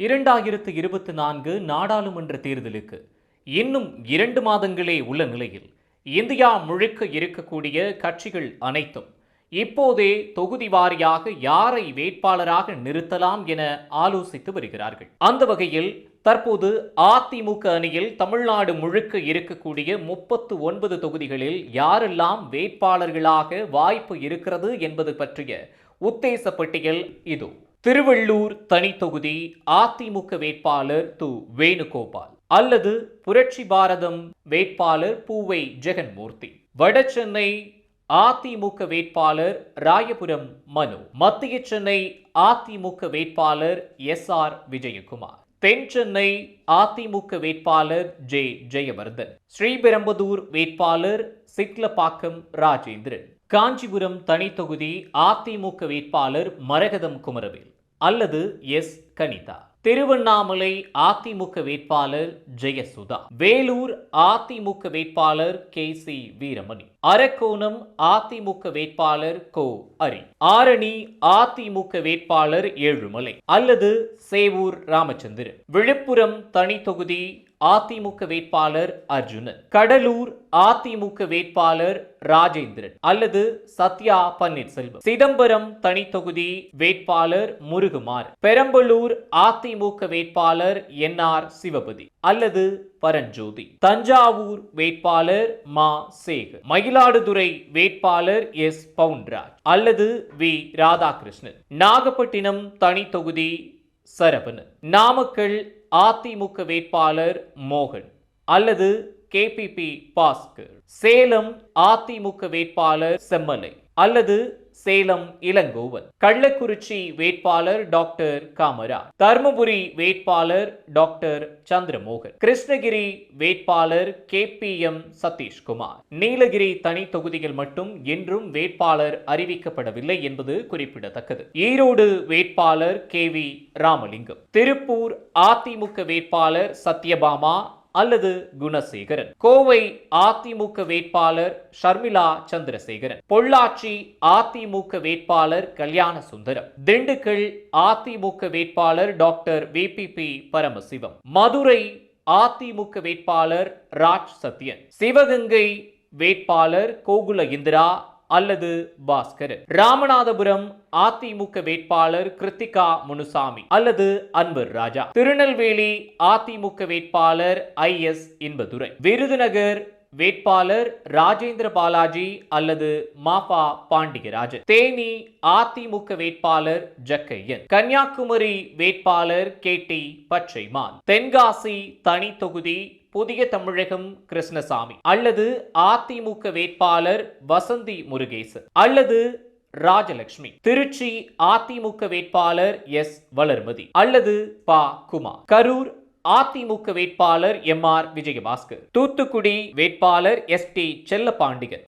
இரண்டாயிரத்து இருபத்தி நான்கு நாடாளுமன்ற தேர்தலுக்கு இன்னும் இரண்டு மாதங்களே உள்ள நிலையில் இந்தியா முழுக்க இருக்கக்கூடிய கட்சிகள் அனைத்தும் இப்போதே தொகுதி வாரியாக யாரை வேட்பாளராக நிறுத்தலாம் என ஆலோசித்து வருகிறார்கள். அந்த வகையில் தற்போது அதிமுக அணியில் தமிழ்நாடு முழுக்க இருக்கக்கூடிய முப்பத்து ஒன்பது தொகுதிகளில் யாரெல்லாம் வேட்பாளர்களாக வாய்ப்பு இருக்கிறது என்பது பற்றிய உத்தேச பட்டியல் இது. திருவள்ளூர் தனி தொகுதி அதிமுக வேட்பாளர் து வேணுகோபால் அல்லது புரட்சி பாரதம் வேட்பாளர் பூவை ஜெகன்மூர்த்தி. வடசென்னை அதிமுக வேட்பாளர் ராயபுரம் மனு. மத்திய சென்னை அதிமுக வேட்பாளர் எஸ் ஆர் விஜயகுமார். தென் சென்னை அதிமுக வேட்பாளர் ஜே ஜெயவர்தன். ஸ்ரீபெரும்புதூர் வேட்பாளர் சிட்லப்பாக்கம் ராஜேந்திரன். காஞ்சிபுரம் தனி தொகுதி அதிமுக வேட்பாளர் மரகதம் குமரவேல். அல்லது எஸ். கனிதா. திருவண்ணாமலை அதிமுக வேட்பாளர் ஜெயசுதா. வேலூர் அதிமுக வேட்பாளர் கே. சி. வீரமணி. அரக்கோணம் அதிமுக வேட்பாளர் கோ. அரி. ஆரணி அதிமுக வேட்பாளர் ஏழுமலை. அல்லது சேவூர் ராமச்சந்திரன். விழுப்புரம் தனி தொகுதி அதிமுக வேட்பாளர் அர்ஜுனன். கடலூர் அதிமுக வேட்பாளர் ராஜேந்திரன் அல்லது சத்யா பன்னீர்செல்வம். சிதம்பரம் தனி தொகுதி வேட்பாளர் முருகுமார். பெரம்பலூர் அதிமுக வேட்பாளர் என் ஆர் சிவபதி அல்லது பரஞ்சோதி. தஞ்சாவூர் வேட்பாளர் மா சேகர். மயிலாடுதுறை வேட்பாளர் எஸ் பவுன்ராஜ் அல்லது வி ராதாகிருஷ்ணன். நாகப்பட்டினம் தனி தொகுதி சரவணன். நாமக்கல் அதிமுக வேட்பாளர் மோகன் அல்லது கேபிபி பாஸ்கர். சேலம் அதிமுக வேட்பாளர் செம்மலை அல்லது சேலம் இளங்கோவன். கள்ளக்குறிச்சி வேட்பாளர் டாக்டர் காமரா தர்மபுரி வேட்பாளர் டாக்டர் சந்திரமோகன். கிருஷ்ணகிரி வேட்பாளர் K P M Satheeshkumar. Nilgiri தனி தொகுதிகள் மட்டும் என்றும் வேட்பாளர் அறிவிக்கப்படவில்லை என்பது குறிப்பிடத்தக்கது. ஈரோடு வேட்பாளர் கே வி ராமலிங்கம். திருப்பூர் அதிமுக வேட்பாளர் சத்யபாமா அல்லது குணசேகரன். கோவை அதிமுக வேட்பாளர் ஷர்மிளா சந்திரசேகரன். பொள்ளாச்சி அதிமுக வேட்பாளர் கல்யாண சுந்தரம் திண்டுக்கல் அதிமுக வேட்பாளர் டாக்டர் விபிபி பரமசிவம். மதுரை அதிமுக வேட்பாளர் ராஜ் சத்யன். சிவகங்கை வேட்பாளர் கோகுல இந்திரா அல்லது பாஸ்கரன். ராமநாதபுரம் அதிமுக வேட்பாளர் கிருத்திகா முனுசாமி அல்லது அன்பர் ராஜா. திருநெல்வேலி அதிமுக வேட்பாளர் ஐ எஸ் இன்பதுரை. விருதுநகர் வேட்பாளர் ராஜேந்திர பாலாஜி அல்லது மாபா பாண்டியராஜன். தேனி அதிமுக வேட்பாளர் ஜக்கையன். கன்னியாகுமரி வேட்பாளர் கே டி பச்சைமான். தென்காசி தனி தொகுதி புதிய தமிழகம் கிருஷ்ணசாமி அல்லது அதிமுக வேட்பாளர் வசந்தி முருகேசன் அல்லது ராஜலட்சுமி. திருச்சி அதிமுக வேட்பாளர் எஸ். வளர்மதி அல்லது ப. குமார். கரூர் அதிமுக வேட்பாளர் எம். ஆர். விஜயபாஸ்கர். தூத்துக்குடி வேட்பாளர் எஸ். டி. செல்லப்பாண்டியன்.